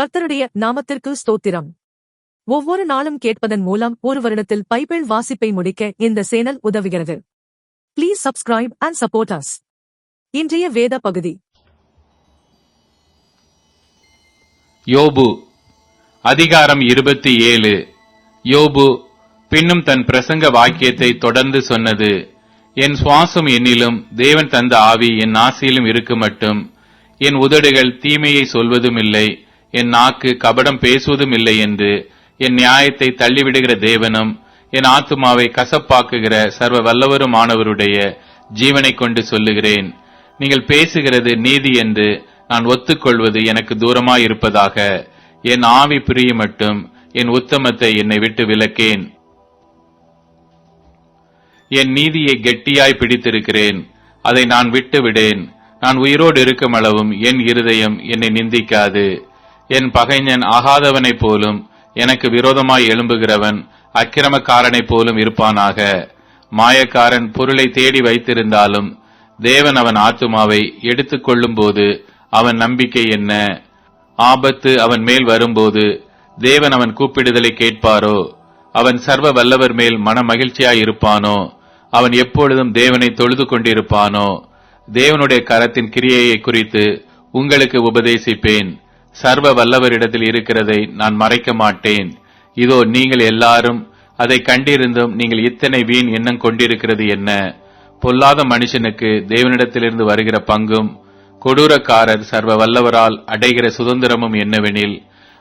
கர்த்தருடைய நாமத்திற்கு ஸ்தோத்திரம். ஒவ்வொரு நாளும் கேட்பதன் மூலம் ஒரு வருடத்தில் பைபிள் வாசிப்பை முடிக்க இந்த சேனல் உதவுகிறது. Please subscribe and support us இன்றைய வேத பகுதி. யோபு அதிகாரம் இருபத்தி ஏழு. யோபு பின்னும் தன் பிரசங்க வாக்கியத்தை தொடர்ந்து சொன்னது என் சுவாசம் என்னிலும் தேவன் தந்த ஆவி என் ஆசையிலும் இருக்கு மட்டும் என் உதடுகள் தீமையை சொல்வதும் இல்லை என் நாக்கு கபடம் பேசுவதும் இல்லை என்று என் நியாயத்தை தள்ளிவிடுகிற தேவனும் என் ஆத்துமாவை கசப்பாக்குகிற சர்வ வல்லவருமானவருடைய ஜீவனைக் கொண்டு சொல்லுகிறேன். நீங்கள் பேசுகிறது நீதி என்று நான் ஒத்துக்கொள்வது எனக்கு தூரமாயிருப்பதாக என் ஆவி பிரிய மட்டும் என் உத்தமத்தை என்னை விட்டு விலக்கேன். என் நீதியை கெட்டியாய் பிடித்திருக்கிறேன். அதை நான் விட்டு விடேன் நான் உயிரோடு இருக்கும் அளவும் என் இருதயம் என்னை நிந்திக்காது. என் பகைஞன் ஆகாதவனைப் போலும் எனக்கு விரோதமாய் எழும்புகிறவன் அக்கிரமக்காரனைப் போலும் இருப்பானாக. மாயக்காரன் பொருளை தேடி வைத்திருந்தாலும் தேவன் அவன் ஆத்துமாவை எடுத்துக்கொள்ளும் கொள்ளும்போது அவன் நம்பிக்கை என்ன? ஆபத்து அவன் மேல் வரும்போது தேவன் அவன் கூப்பிடுதலை கேட்பாரோ? அவன் சர்வ வல்லவர் மேல் மன மகிழ்ச்சியாய் இருப்பானோ? அவன் எப்பொழுதும் தேவனை தொழுது கொண்டிருப்பானோ? தேவனுடைய கரத்தின் கிரியையை குறித்து உங்களுக்கு உபதேசிப்பேன். சர்வ வல்லவரிடத்தில் இருக்கிறதை நான் மறைக்க மாட்டேன். இதோ நீங்கள் எல்லாரும் அதை கண்டிருந்தும் நீங்கள் இத்தனை வீண் எண்ணம் கொண்டிருக்கிறது என்ன? பொல்லாத மனுஷனுக்கு தேவனிடத்திலிருந்து வருகிற பங்கும் கொடூரக்காரர் சர்வ வல்லவரால் அடைகிற சுதந்திரமும் என்னவெனில்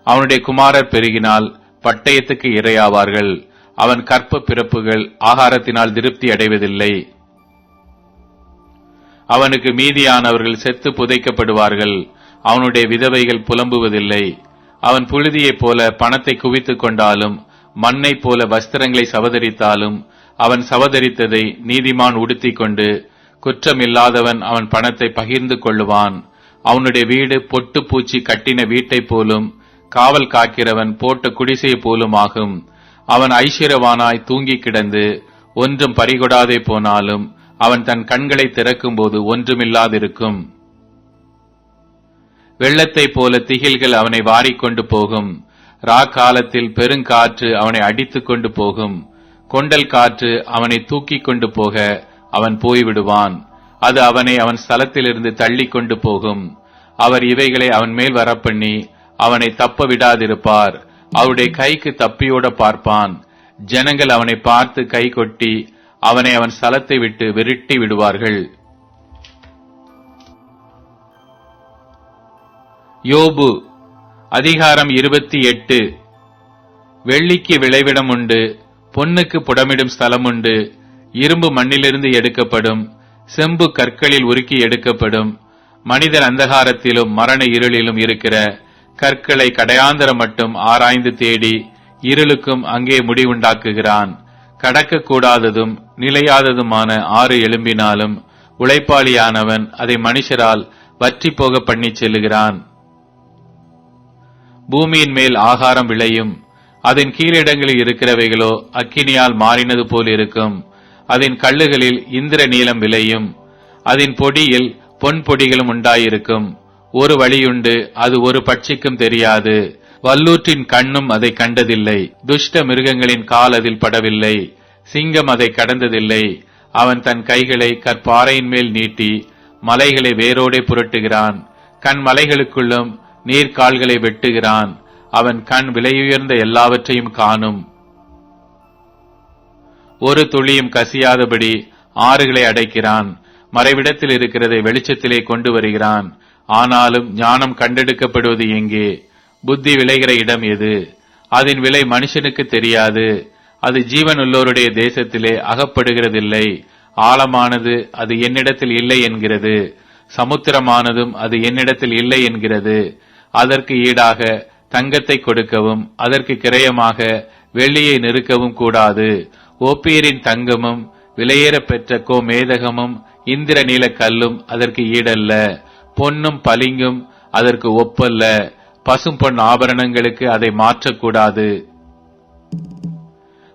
அவனுடைய குமாரர் பெருகினால் பட்டயத்துக்கு இரையாவார்கள். அவன் கற்ப பிறப்புகள் ஆகாரத்தினால் திருப்தி அடைவதில்லை. அவனுக்கு மீதியானவர்கள் செத்து புதைக்கப்படுவார்கள். அவனுடைய விதவைகள் புலம்புவதில்லை. அவன் புழுதியைப் போல பணத்தை குவித்துக் கொண்டாலும் மண்ணைப் போல வஸ்திரங்களை சவதரித்தாலும் அவன் சவதரித்ததை நீதிமான் உடுத்திக் கொண்டு குற்றமில்லாதவன் அவன் பணத்தை பகிர்ந்து கொள்ளுவான். அவனுடைய வீடு பொட்டு பூச்சி கட்டின வீட்டைப் போலும் காவல் காக்கிறவன் போட்ட குடிசையை போலும் ஆகும். அவன் ஐஸ்வரவானாய் தூங்கி கிடந்து ஒன்றும் பறிகொடாதே போனாலும் அவன் தன் கண்களை திறக்கும்போது ஒன்றுமில்லாதிருக்கும். வெள்ளத்தைப் போல திகில்கள் அவனை வாரிக்கொண்டு போகும். ரா காலத்தில் பெருங்காற்று அவனை அடித்துக் கொண்டு போகும். கொண்டல் காற்று அவனை தூக்கிக் கொண்டு போக அவன் போய்விடுவான். அது அவனை அவன் ஸ்தலத்திலிருந்து தள்ளி கொண்டு போகும். அவர் இவைகளை அவன் மேல் வரப்பண்ணி அவனை தப்ப விடாதிருப்பார். அவருடைய கைக்கு தப்பியோட பார்ப்பான். ஜனங்கள் அவனை பார்த்து கை கொட்டி அவனை அவன் ஸ்தலத்தை விட்டு விரட்டி விடுவார்கள். யோபு அதிகாரம் இருபத்தி எட்டு. வெள்ளிக்கு விளைவிடம் உண்டு பொன்னுக்கு புடமிடும் ஸ்தலம் உண்டு இரும்பு மண்ணிலிருந்து எடுக்கப்படும் செம்பு கற்களில் உருக்கி எடுக்கப்படும் மனிதர் அந்தகாரத்திலும் மரண இருளிலும் இருக்கிற கற்களை கடையாந்தரம் மட்டும் ஆராய்ந்து தேடி இருளுக்கும் அங்கே முடிவுண்டாக்குகிறான். கடக்கக்கூடாததும் நிலையாததுமான ஆறு எழும்பினாலும் உழைப்பாளியானவன் அதை மனுஷரால் வற்றி போக பண்ணி செல்லுகிறான். பூமியின் மேல் ஆகாரம் விளையும். அதன் கீழிடங்களில் இருக்கிறவைகளோ அக்கினியால் மாறினது போல் இருக்கும். அதன் கல்லுகளில் இந்திர நீளம் விளையும். அதன் பொடியில் பொன் பொடிகளும் உண்டாயிருக்கும். ஒரு வழியுண்டு அது ஒரு பட்சிக்கும் தெரியாது. வல்லூற்றின் கண்ணும் அதை கண்டதில்லை. துஷ்ட மிருகங்களின் கால் அதில் படவில்லை. சிங்கம் அதை கடந்ததில்லை. அவன் தன் கைகளை கற்பாறையின் மேல் நீட்டி மலைகளை வேரோடே புரட்டுகிறான். கண் மலைகளுக்குள்ளும் நீர்கால்களை வெட்டுகிறான். அவன் கண் விலையுயர்ந்த எல்லாவற்றையும் காணும். ஒரு துளியும் கசியாதபடி ஆறுகளை அடைக்கிறான். மறைவிடத்தில் இருக்கிறதை வெளிச்சத்திலே கொண்டு வருகிறான். ஆனாலும் ஞானம் கண்டெடுக்கப்படுவது எங்கே? புத்தி விளைகிற இடம் எது? அதன் விலை மனுஷனுக்கு தெரியாது. அது ஜீவனுள்ளோருடைய தேசத்திலே அகப்படுகிறதில்லை. ஆழமானது அது என்னிடத்தில் இல்லை என்கிறது. சமுத்திரமானதும் அது என்னிடத்தில் இல்லை என்கிறது. அதற்கு ஈடாக தங்கத்தை கொடுக்கவும் அதற்கு கிரயமாக வெள்ளியை நெருக்கவும் கூடாது. ஓப்பீரின் தங்கமும் விலையேற பெற்ற கோ மேதகமும் இந்திர நீல கல்லும் அதற்கு ஈடல்ல. பொன்னும் பளிங்கும் அதற்கு ஒப்பல்ல. பசும் பொன் ஆபரணங்களுக்கு அதை மாற்றக்கூடாது.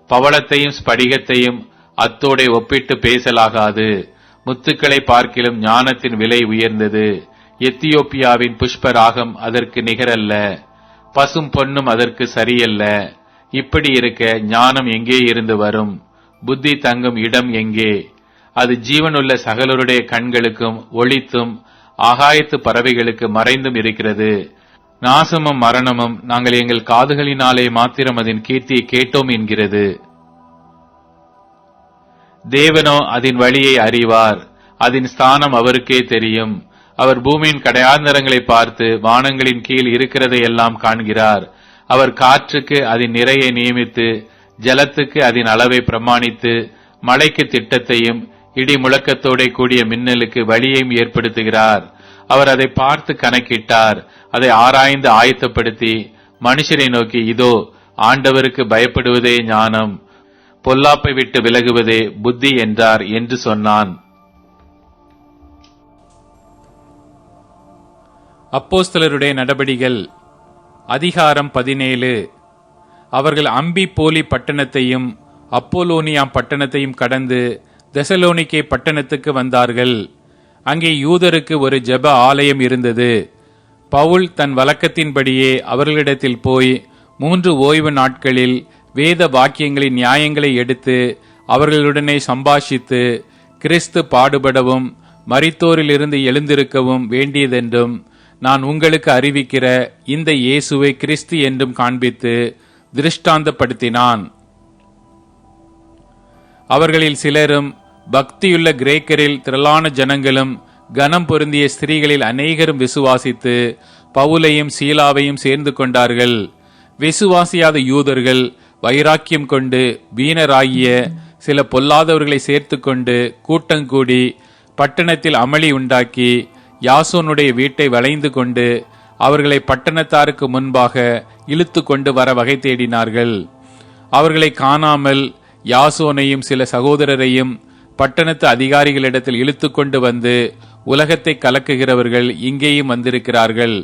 பவளத்தையும் ஸ்படிகத்தையும் அத்தோடே ஒப்பிட்டு பேசலாகாது. முத்துக்களை பார்க்கிலும் ஞானத்தின் விலை உயர்ந்தது. எத்தியோப்பியாவின் புஷ்பராகம் அதற்கு நிகரல்ல. பசும் பொன்னும் அதற்கு சரியல்ல. இப்படி இருக்க ஞானம் எங்கே இருந்து வரும்? புத்தி தங்கும் இடம் எங்கே? அது ஜீவனுள்ள சகலருடைய கண்களுக்கும் ஒளித்தும் ஆகாயத்து பறவைகளுக்கு மறைந்தும் இருக்கிறது. நாசமும் மரணமும் நாங்கள் எங்கள் காதுகளினாலே மாத்திரம் அதன் கீர்த்தியை கேட்டோம் என்கிறது. தேவனோ அதன் வழியை அறிவார். அதன் ஸ்தானம் அவருக்கே தெரியும். அவர் பூமியின் கடையாந்தரங்களை பார்த்து வானங்களின் கீழ் இருக்கிறதை எல்லாம் காண்கிறார். அவர் காற்றுக்கு அதன் நிறையை நியமித்து ஜலத்துக்கு அதன் அளவை பிரமாணித்து மழைக்கு திட்டத்தையும் இடி முழக்கத்தோட கூடிய மின்னலுக்கு வழியையும் ஏற்படுத்துகிறார். அவர் அதை பார்த்து கணக்கிட்டார். அதை ஆராய்ந்து ஆயத்தப்படுத்தி மனுஷரை நோக்கி இதோ ஆண்டவருக்கு பயப்படுவதே ஞானம். பொல்லாப்பை விட்டு விலகுவதே புத்தி என்றார் என்று சொன்னான். அப்போஸ்தலருடைய நடபடிகள் அதிகாரம் பதினேழு. அவர்கள் அம்பி போலி பட்டணத்தையும் அப்போலோனியா பட்டணத்தையும் கடந்து தெசலோனிக்கே பட்டணத்துக்கு வந்தார்கள். அங்கே யூதருக்கு ஒரு ஜெப ஆலயம் இருந்தது. பவுல் தன் வழக்கத்தின்படியே அவர்களிடத்தில் போய் மூன்று ஓய்வு நாட்களில் வேத வாக்கியங்களின் நியாயங்களை எடுத்து அவர்களுடனே சம்பாஷித்து கிறிஸ்து பாடுபடவும் மரித்தோரிலிருந்து எழுந்திருக்கவும் வேண்டியதென்றும் நான் உங்களுக்கு அறிவிக்கிற இந்த இயேசுவை கிறிஸ்து என்றும் காண்பித்து திருஷ்டாந்தப்படுத்தினான். அவர்களில் சிலரும் பக்தியுள்ள கிரேக்கரில் திரளான ஜனங்களும் கனம் பொருந்திய ஸ்திரீகளில் அநேகரும் விசுவாசித்து பவுலையும் சீலாவையும் சேர்ந்து கொண்டார்கள். விசுவாசியாத யூதர்கள் வைராக்கியம் கொண்டு வீணராகிய சில பொல்லாதவர்களை சேர்த்து கொண்டு கூட்டங்கூடி பட்டணத்தில் அமளி உண்டாக்கி யாசோனுடைய வீட்டை வளைந்து கொண்டு அவர்களை பட்டணத்தாருக்கு முன்பாக இழுத்து கொண்டு வர வகை தேடினார்கள். அவர்களை காணாமல் யாசோனையும் சில சகோதரரையும் பட்டணத்து அதிகாரிகளிடத்தில் இழுத்து கொண்டு வந்து உலகத்தை கலக்குகிறவர்கள் இங்கேயும் வந்திருக்கிறார்கள்.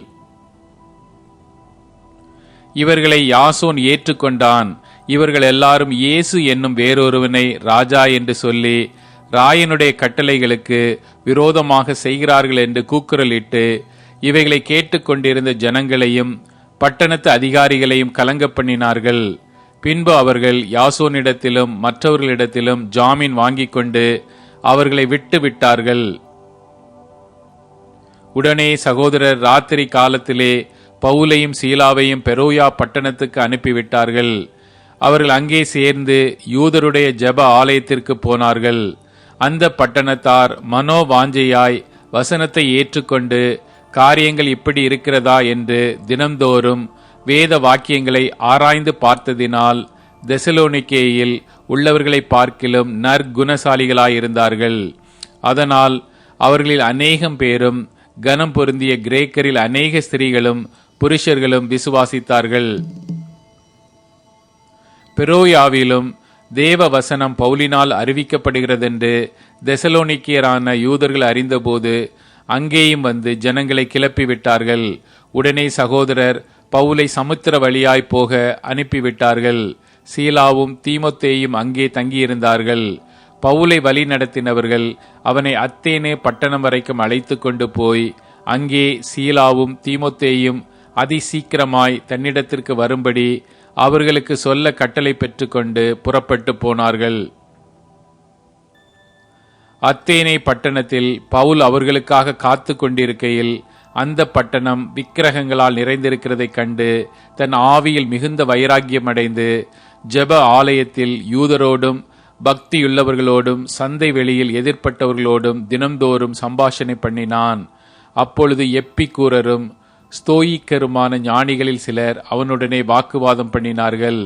இவர்களை யாசோன் ஏற்றுக்கொண்டான். இவர்கள் எல்லாரும் இயேசு என்னும் வேறொருவனை ராஜா என்று சொல்லி ராயனுடைய கட்டளைகளுக்கு விரோதமாக செய்கிறார்கள் என்று கூக்குரலிட்டு இவைகளை கேட்டுக்கொண்டிருந்த ஜனங்களையும் பட்டணத்து அதிகாரிகளையும் கலங்க பண்ணினார்கள். பின்பு அவர்கள் யாசோனிடத்திலும் மற்றவர்களிடத்திலும் ஜாமீன் வாங்கிக் கொண்டு அவர்களை விட்டு விட்டார்கள். உடனே சகோதரர் ராத்திரி காலத்திலே பவுலையும் சீலாவையும் பெரோயா பட்டணத்துக்கு அனுப்பிவிட்டார்கள். அவர்கள் அங்கே சேர்ந்து யூதருடைய ஜெப ஆலயத்திற்கு போனார்கள். அந்த பட்டணத்தார் மனோவாஞ்சையாய் வசனத்தை ஏற்றுக்கொண்டு காரியங்கள் இப்படி இருக்கிறதா என்று தினம்தோறும் வேத வாக்கியங்களை ஆராய்ந்து பார்த்ததினால் தெசலோனிக்கேயில் உள்ளவர்களை பார்க்கிலும் நற்குணசாலிகளாயிருந்தார்கள். அதனால் அவர்களில் அநேகம் பேரும் கனம் பொருந்திய கிரேக்கரில் அநேக ஸ்திரீகளும் புருஷர்களும் விசுவாசித்தார்கள். பெரோயாவிலும் தேவ வசனம் பவுலினால் அறிவிக்கப்படுகிறதென்று தெசலோனிக்கியரான யூதர்கள் அறிந்தபோது அங்கேயும் வந்து ஜனங்களை கிளப்பி விட்டார்கள் உடனே சகோதரர் பவுலை சமுத்திர வழியாய் போக அனுப்பிவிட்டார்கள். சீலாவும் தீமொத்தேயும் அங்கே தங்கியிருந்தார்கள். பவுலை வழி நடத்தினவர்கள் அவனை அத்தேனே பட்டணம் வரைக்கும் அழைத்து கொண்டு போய் அங்கே சீலாவும் தீமொத்தேயும் அதி சீக்கிரமாய் தன்னிடத்திற்கு வரும்படி அவர்களுக்கு சொல்ல கட்டளை பெற்றுக்கொண்டு புறப்பட்டு போனார்கள். அத்தேனை பட்டணத்தில் பவுல் அவர்களுக்காக காத்து கொண்டிருக்கையில் அந்த பட்டணம் விக்கிரகங்களால் நிறைந்திருக்கிறதைக் கண்டு தன் ஆவியில் மிகுந்த வைராக்கியம் அடைந்து ஜெப ஆலயத்தில் யூதரோடும் பக்தியுள்ளவர்களோடும் சந்தை வெளியில் எதிர்ப்பட்டவர்களோடும் தினம்தோறும் சம்பாஷணை பண்ணினான். அப்பொழுது எப்பிக்கூரரும் ஸ்தோயிக்கருமான ஞானிகளில் சிலர் அவனுடனே வாக்குவாதம் பண்ணினார்கள்.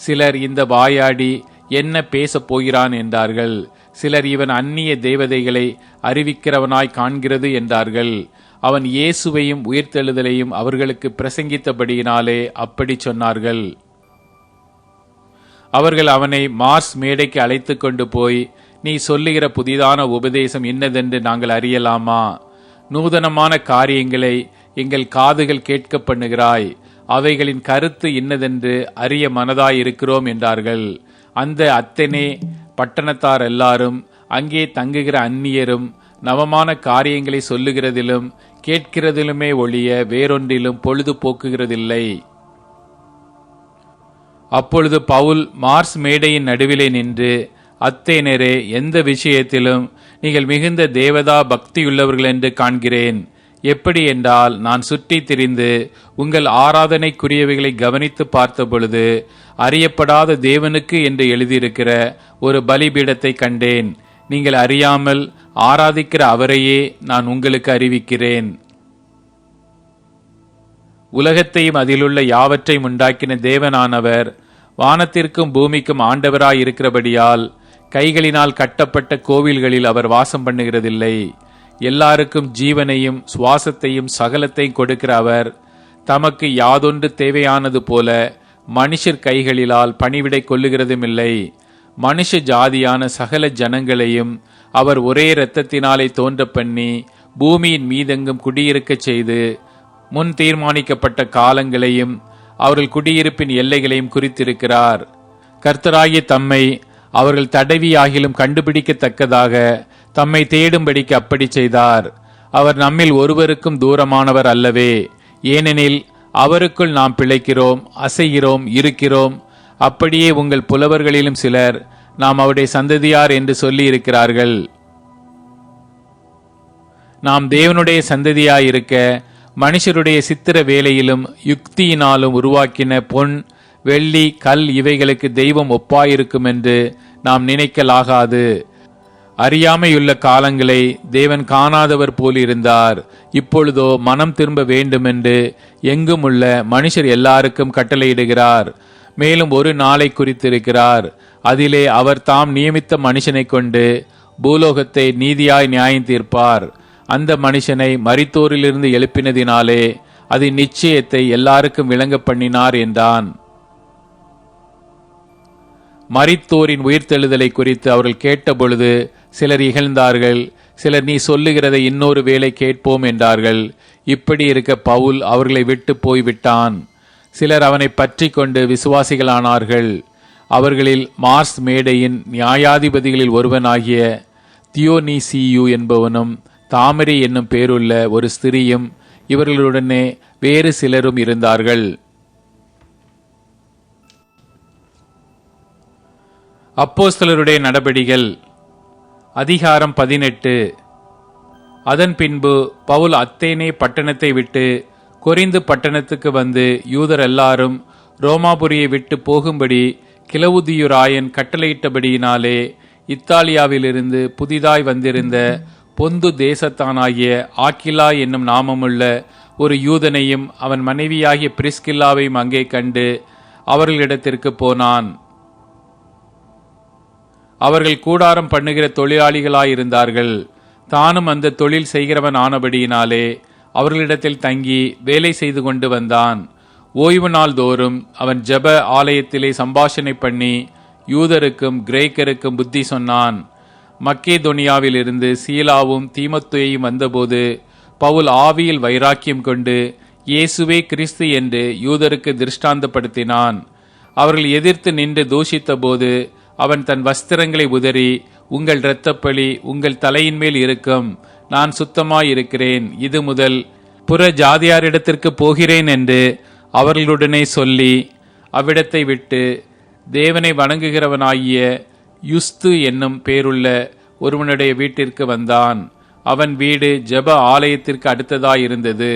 சிலர் இந்த வாயாடி என்ன பேசப் போகிறான் என்றார்கள். சிலர் இவன் அந்நிய தேவதைகளை அறிவிக்கிறவனாய் காண்கிறது என்றார்கள். அவன் இயேசுவையும் உயிர்த்தெழுதலையும் அவர்களுக்கு பிரசங்கித்தபடியினாலே அப்படி சொன்னார்கள். அவர்கள் அவனை மார்ஸ் மேடைக்கு அழைத்து கொண்டு போய் நீ சொல்லுகிற புதிதான உபதேசம் இன்னதென்று நாங்கள் அறியலாமா? நூதனமான காரியங்களை எங்கள் காதுகள் கேட்க பண்ணுகிறாய் அவைகளின் கருத்து இன்னதென்று அறிய மனதாய் இருக்கிறோம் என்றார்கள். அந்த அத்தனே பட்டணத்தார் எல்லாரும் அங்கே தங்குகிற அந்நியரும் நவமான காரியங்களை சொல்லுகிறதிலும் கேட்கிறதிலுமே ஒழிய வேறொன்றிலும் பொழுது போக்குகிறதில்லை அப்பொழுது பவுல் மார்ஸ் மேடையின் நடுவிலே நின்று அத்தேனரே எந்த விஷயத்திலும் நீங்கள் மிகுந்த தேவதா பக்தியுள்ளவர்கள் என்று காண்கிறேன். எப்படி என்றால் நான் சுற்றி திரிந்து உங்கள் ஆராதனைக்குரியவைகளை கவனித்து பார்த்தபொழுது அறியப்படாத தேவனுக்கு என்று எழுதியிருக்கிற ஒரு பலிபீடத்தை கண்டேன். நீங்கள் அறியாமல் ஆராதிக்கிற அவரையே நான் உங்களுக்கு அறிவிக்கிறேன். உலகத்தையும் அதிலுள்ள யாவற்றையும் உண்டாக்கின தேவனானவர் வானத்திற்கும் பூமிக்கும் ஆண்டவராய் இருக்கிறபடியால் கைகளினால் கட்டப்பட்ட கோவில்களில் அவர் வாசம் பண்ணுகிறதில்லை. எல்லாருக்கும் ஜீவனையும் சுவாசத்தையும் சகலத்தையும் கொடுக்கிற அவர் தமக்கு யாதொன்று தேவையானது போல மனுஷர் கைகளிலால் பணிவிடை கொள்ளுகிறதுமில்லை. மனுஷ ஜாதியான சகல ஜனங்களையும் அவர் ஒரே இரத்தத்தினாலே தோன்ற பண்ணி பூமியின் மீதெங்கும் குடியிருக்கச் செய்து முன் தீர்மானிக்கப்பட்ட காலங்களையும் அவர்கள் குடியிருப்பின் எல்லைகளையும் குறித்திருக்கிறார். கர்த்தராகிய தம்மை அவர்கள் தடவியாகிலும் கண்டுபிடிக்கத்தக்கதாக தம்மை தேடும்படிக்கு அப்படி செய்தார். அவர் நம்மில் ஒருவருக்கும் தூரமானவர் அல்லவே. ஏனெனில் அவருக்குள் நாம் பிழைக்கிறோம் அசைகிறோம் இருக்கிறோம். அப்படியே உங்கள் புலவர்களிலும் சிலர் நாம் அவருடைய சந்ததியார் என்று சொல்லி இருக்கிறார்கள் நாம் தேவனுடைய சந்ததியாயிருக்க மனுஷருடைய சித்திர வேலையிலும் யுக்தியினாலும் உருவாக்கின பொன் வெள்ளி கல் இவைகளுக்கு தெய்வம் ஒப்பாயிருக்கும் என்று நாம் நினைக்கலாகாது. அறியாமையுள்ள காலங்களை தேவன் காணாதவர் போல் இருந்தார். இப்பொழுதோ மனம் திரும்ப வேண்டுமென்று எங்கும் உள்ள மனுஷர் எல்லாருக்கும் கட்டளையிடுகிறார். மேலும் ஒரு நாளை குறித்திருக்கிறார். அதிலே அவர் தாம் நியமித்த மனுஷனை கொண்டு பூலோகத்தை நீதியாய் நியாயம் தீர்ப்பார். அந்த மனுஷனை மரித்தோரிலிருந்து எழுப்பினதினாலே அது நிச்சயத்தை எல்லாருக்கும் விளங்க பண்ணினார் என்றான். மரித்தோரின் உயிர்த்தெழுதலை குறித்து அவர்கள் கேட்டபொழுது சிலர் இகழ்ந்தார்கள் சிலர் நீ சொல்லுகிறதை இன்னொரு வேளை கேட்போம் என்றார்கள். இப்படி இருக்க பவுல் அவர்களை விட்டு போய்விட்டான். சிலர் அவனை பற்றி கொண்டு விசுவாசிகளானார்கள். அவர்களில் மார்ஸ் மேடையின் நியாயாதிபதிகளில் ஒருவனாகிய தியோனிசியு என்பவனும் தாமரை என்னும் பேருள்ள ஒரு ஸ்திரியும் இவர்களுடனே வேறு சிலரும் இருந்தார்கள். அப்போஸ்தலருடைய நடபடிகள். அதிகாரம் பதினெட்டு. அதன் பின்பு பவுல் அத்தேனே பட்டணத்தை விட்டு கொரிந்து பட்டணத்துக்கு வந்து யூதர் எல்லாரும் ரோமாபுரியை விட்டு போகும்படி கிளவுதியுராயன் கட்டளையிட்டபடியினாலே இத்தாலியாவிலிருந்து புதிதாய் வந்திருந்த பொந்து தேசத்தானாகிய ஆக்கிலா என்னும் நாமமுள்ள ஒரு யூதனையும் அவன் மனைவியாகிய பிரிஸ்கில்லாவையும் அங்கே கண்டு அவர்களிடத்திற்கு போனான். அவர்கள் கூடாரம் பண்ணுகிற தொழிலாளிகளாயிருந்தார்கள். தானும் அந்த தொழில் செய்கிறவன் ஆனபடியினாலே அவர்களிடத்தில் தங்கி வேலை செய்து கொண்டு வந்தான். ஓய்வு நாள் தோறும் அவன் ஜெப ஆலயத்திலே சம்பாஷணை பண்ணி யூதருக்கும் கிரேக்கருக்கும் புத்தி சொன்னான். மக்கேதொனியாவிலிருந்து சீலாவும் தீமத்துயையும் வந்தபோது பவுல் ஆவியில் வைராக்கியம் கொண்டு இயேசுவே கிறிஸ்து என்று யூதருக்கு திருஷ்டாந்தப்படுத்தினான். அவர்கள் எதிர்த்து நின்று தூஷித்தபோது அவன் தன் வஸ்திரங்களை உதறி உங்கள் இரத்தப்பழி உங்கள் தலையின் மேல் இருக்கும். நான் சுத்தமாயிருக்கிறேன். இது முதல் புற ஜாதியாரிடத்திற்கு போகிறேன் என்று அவர்களுடனே சொல்லி அவ்விடத்தை விட்டு தேவனை வணங்குகிறவனாகிய யுஸ்து என்னும் பேருள்ள ஒருவனுடைய வீட்டிற்கு வந்தான். அவன் வீடு ஜெப ஆலயத்திற்கு அடுத்ததாயிருந்தது.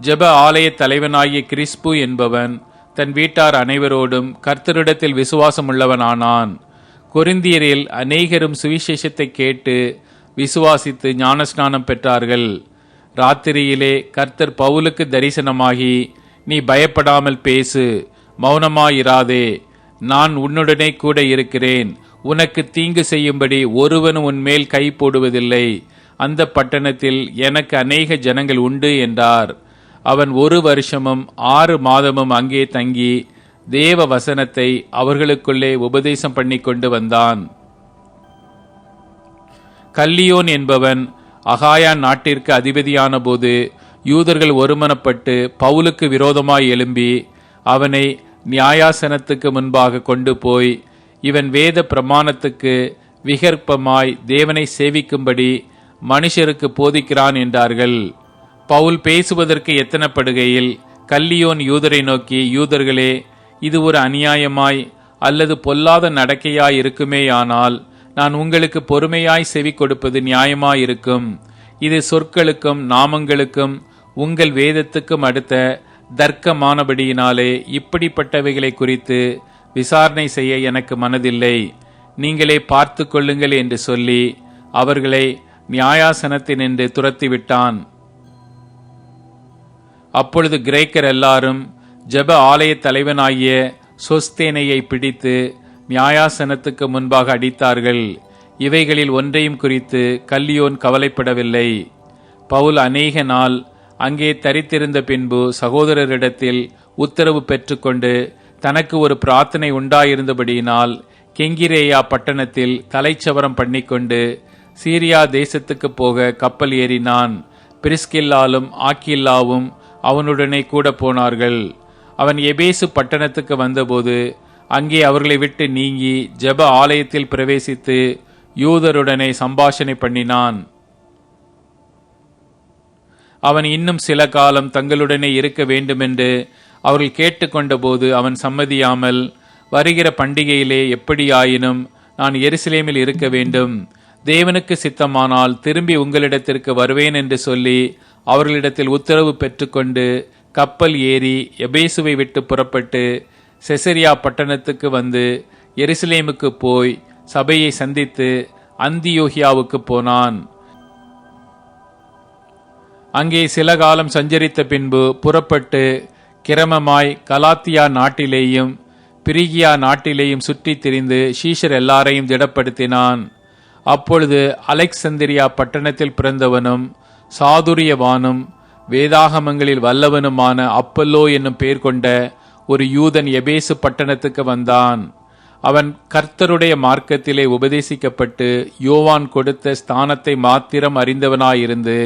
ஜெப ஆலய தலைவனாகிய கிறிஸ்பு என்பவன் தன் வீட்டார் அனைவரோடும் கர்த்தரிடத்தில் விசுவாசமுள்ளவனானான். கொரிந்தியரில் அநேகரும் சுவிசேஷத்தை கேட்டு விசுவாசித்து ஞானஸ்நானம் பெற்றார்கள். ராத்திரியிலே கர்த்தர் பவுலுக்கு தரிசனமாகி நீ பயப்படாமல் பேசு மௌனமாயிராதே. நான் உன்னுடனே கூட இருக்கிறேன். உனக்கு தீங்கு செய்யும்படி ஒருவன் உன்மேல் கை போடுவதில்லை. அந்த பட்டணத்தில் எனக்கு அநேக ஜனங்கள் உண்டு என்றார். அவன் ஒரு வருஷமும் ஆறு மாதமும் அங்கே தங்கி தேவ வசனத்தை அவர்களுக்குள்ளே உபதேசம் பண்ணி கொண்டு வந்தான். கல்லியோன் என்பவன் அகாயா நாட்டிற்கு அதிபதியான போது யூதர்கள் ஒருமனப்பட்டு பவுலுக்கு விரோதமாய் எழும்பி அவனை நியாயாசனத்துக்கு முன்பாக கொண்டு போய் இவன் வேத பிரமாணத்துக்கு விகற்பமாய் தேவனை சேவிக்கும்படி மனுஷருக்கு போதிக்கிறான் என்றார்கள். பவுல் பேசுவதற்கு எத்தனப்படுகையில் கல்லியோன் யூதரை நோக்கி யூதர்களே இது ஒரு அநியாயமாய் அல்லது பொல்லாத நடக்கையாய் இருக்குமேயானால் நான் உங்களுக்கு பொறுமையாய் செவி கொடுப்பது நியாயமாயிருக்கும். இது சொற்களுக்கும் நாமங்களுக்கும் உங்கள் வேதத்துக்கும் அடுத்த தர்க்கமானபடியினாலே இப்படிப்பட்டவைகளை குறித்து விசாரணை செய்ய எனக்கு மனதில்லை. நீங்களே பார்த்து கொள்ளுங்கள் என்று சொல்லி அவர்களை நியாயாசனத்தினின்று துரத்திவிட்டான். அப்பொழுது கிரேக்கர் எல்லாரும் ஜெப ஆலய தலைவனாகிய சொஸ்தேனையை பிடித்து நியாயாசனத்துக்கு முன்பாக அடித்தார்கள். இவைகளில் ஒன்றையும் குறித்து கல்லியோன் கவலைப்படவில்லை. பவுல் அநேக நாள் அங்கே தரித்திருந்த பின்பு சகோதரரிடத்தில் உத்தரவு பெற்றுக்கொண்டு தனக்கு ஒரு பிரார்த்தனை உண்டாயிருந்தபடியினால் கெங்கிரேயா பட்டணத்தில் தலைச்சவரம் பண்ணிக்கொண்டு சீரியா தேசத்துக்கு போக கப்பல் ஏறினான். பிரிஸ்கில்லாலும் ஆக்கில்லாவும் அவனுடனே கூட போனார்கள். அவன் எபேசு பட்டணத்துக்கு வந்தபோது அங்கே அவர்களை விட்டு நீங்கி ஜெப ஆலயத்தில் பிரவேசித்து யூதருடனே சம்பாஷணை பண்ணினான். அவன் இன்னும் சில காலம் தங்களுடனே இருக்க வேண்டுமென்று அவர்கள் கேட்டுக்கொண்டபோது அவன் சம்மதியாமல் வருகிற பண்டிகையிலே எப்படியாயினும் நான் எருசலேமில் இருக்க வேண்டும். தேவனுக்கு சித்தமானால் திரும்பி உங்களிடத்திற்கு வருவேன் என்று சொல்லி அவர்களிடத்தில் உத்தரவு பெற்றுக்கொண்டு கப்பல் ஏறி எபேசுவை விட்டு புறப்பட்டு செசரியா பட்டணத்துக்கு வந்து எருசலேமுக்கு போய் சபையை சந்தித்து அந்தியோகியாவுக்கு போனான். அங்கே சில காலம் சஞ்சரித்த பின்பு புறப்பட்டு கிரமமாய் கலாத்தியா நாட்டிலேயும் பிரிகியா நாட்டிலேயும் சுற்றித் திரிந்து ஷீஷர் எல்லாரையும் திடப்படுத்தினான். அப்பொழுது அலெக்சந்திரியா பட்டணத்தில் பிறந்தவனும் சாதுரியவானும் வேதாகமங்களில் வல்லவனுமான அப்பல்லோ என்னும் பேர் கொண்ட ஒரு யூதன் எபேசு பட்டணத்துக்கு வந்தான். அவன் கர்த்தருடைய மார்க்கத்திலே உபதேசிக்கப்பட்டு யோவான் கொடுத்த ஸ்தானத்தை மாத்திரம் அறிந்தவனாயிருந்து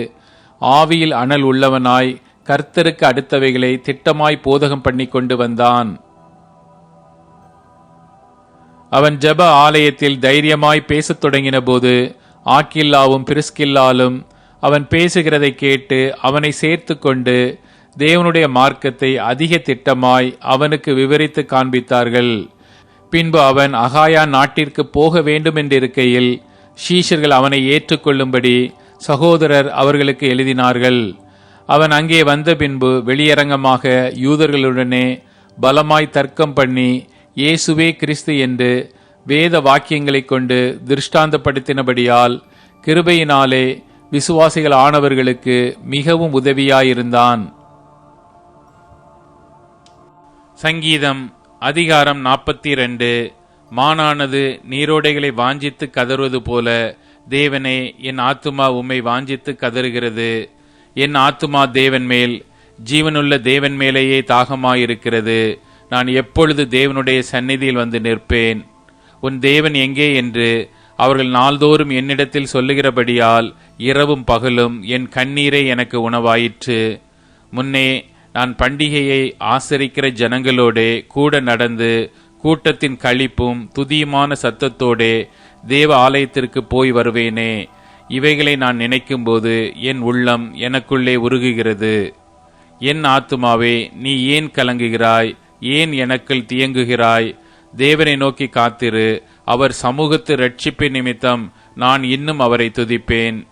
ஆவியில் அனல் உள்ளவனாய் கர்த்தருக்கு அடுத்தவைகளை திட்டமாய் போதகம் பண்ணி கொண்டு வந்தான். அவன் ஜெப ஆலயத்தில் தைரியமாய் பேசத் தொடங்கின போது ஆக்கில்லாவும் பிரிஸ்கில்லாலும் அவன் பேசுகிறதை கேட்டு அவனை சேர்த்து கொண்டு தேவனுடைய மார்க்கத்தை அதிக திட்டமாய் அவனுக்கு விவரித்து காண்பித்தார்கள். பின்பு அவன் அகாயா நாட்டிற்கு போக வேண்டும் என்றிருக்கையில் ஷீஷர்கள் அவனை ஏற்றுக்கொள்ளும்படி சகோதரர் அவர்களுக்கு எழுதினார்கள். அவன் அங்கே வந்த பின்பு வெளியரங்கமாக யூதர்களுடனே பலமாய் தர்க்கம் பண்ணி இயேசுவே கிறிஸ்து என்று வேத வாக்கியங்களைக் கொண்டு திருஷ்டாந்தப்படுத்தினபடியால் கிருபையினாலே விசுவாசிகள் ஆனவர்களுக்கு மிகவும் உதவியாயிருந்தான். சங்கீதம் அதிகாரம் நாற்பத்தி ரெண்டு மானானது நீரோடைகளை வாஞ்சித்து கதறுவது போல தேவனே என் ஆத்துமா உம்மை வாஞ்சித்து கதறுகிறது. என் ஆத்துமா தேவன் மேல் ஜீவனுள்ள தேவன் மேலேயே தாகமாயிருக்கிறது. நான் எப்பொழுது தேவனுடைய சந்நிதியில் வந்து நிற்பேன்? உன் தேவன் எங்கே என்று அவர்கள் நாள்தோறும் என்னிடத்தில் சொல்லுகிறபடியால் இரவும் பகலும் என் கண்ணீரே எனக்கு உணவாயிற்று. முன்னே நான் பண்டிகையை ஆசரிக்கிற ஜனங்களோடே கூட நடந்து கூட்டத்தின் கழிப்பும் துதியுமான சத்தத்தோடே தேவ ஆலயத்திற்கு போய் வருவேனே. இவைகளை நான் நினைக்கும்போது என் உள்ளம் எனக்குள்ளே உருகுகிறது. என் ஆத்துமாவே நீ ஏன் கலங்குகிறாய்? ஏன் எனக்குள் தியங்குகிறாய்? தேவனை நோக்கி காத்திரு. அவர் சமூகத்து ரட்சிப்பின் நிமித்தம் நான் இன்னும் அவரை துதிப்பேன்.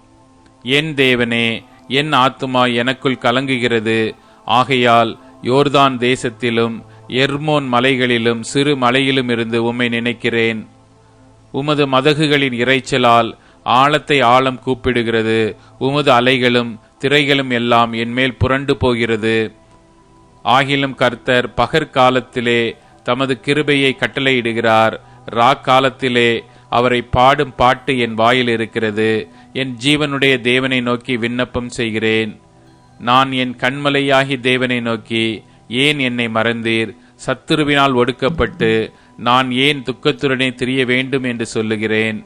என் தேவனே என் ஆத்துமா எனக்குள் கலங்குகிறது. ஆகையால் யோர்தான் தேசத்திலும் எர்மோன் மலைகளிலும் சிறு மலையிலும் இருந்து உம்மை நினைக்கிறேன். உமது மதகுகளின் இரைச்சலால் ஆழத்தை ஆழம் கூப்பிடுகிறது. உமது அலைகளும் திரைகளும் எல்லாம் என்மேல் புரண்டு போகிறது. ஆகிலும் கர்த்தர் பகற்காலத்திலே தமது கிருபையை கட்டளையிடுகிறார். ராக்காலத்திலே அவரை பாடும் பாட்டு என் வாயில் இருக்கிறது. என் ஜீவனுடைய தேவனை நோக்கி விண்ணப்பம் செய்கிறேன். நான் என் கண்மலையாகி தேவனை நோக்கி ஏன் என்னை மறந்தீர்? சத்துருவினால் ஒடுக்கப்பட்டு நான் ஏன் துக்கத்துடனே திரிய வேண்டும் என்று சொல்லுகிறேன்.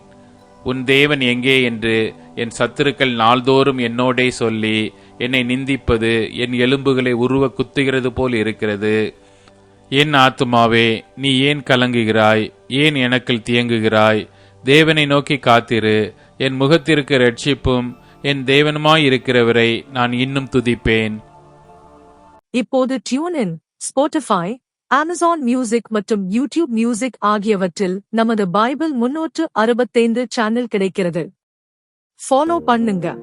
உன் தேவன் எங்கே என்று என் சத்துருக்கள் நாள்தோறும் என்னோடே சொல்லி என்னை நிந்திப்பது என் எலும்புகளை உருவ குத்துகிறது போல் இருக்கிறது. என் ஆத்துமாவே நீ ஏன் கலங்குகிறாய்? ஏன் எனக்குள் தியங்குகிறாய்? தேவனை நோக்கி காத்திரு. என் முகத்திற்கு ரட்சிப்பும் என் தேவனுமாய் இருக்கிறவரை நான் இன்னும் துதிப்பேன். இப்போது டியூன் இன் அமேசான் மியூசிக் மற்றும் யூடியூப் மியூசிக் ஆகியவற்றில் நமது பைபிள் முன்னூற்று அறுபத்தைந்து சேனல் கிடைக்கிறது. ஃபாலோ பண்ணுங்க.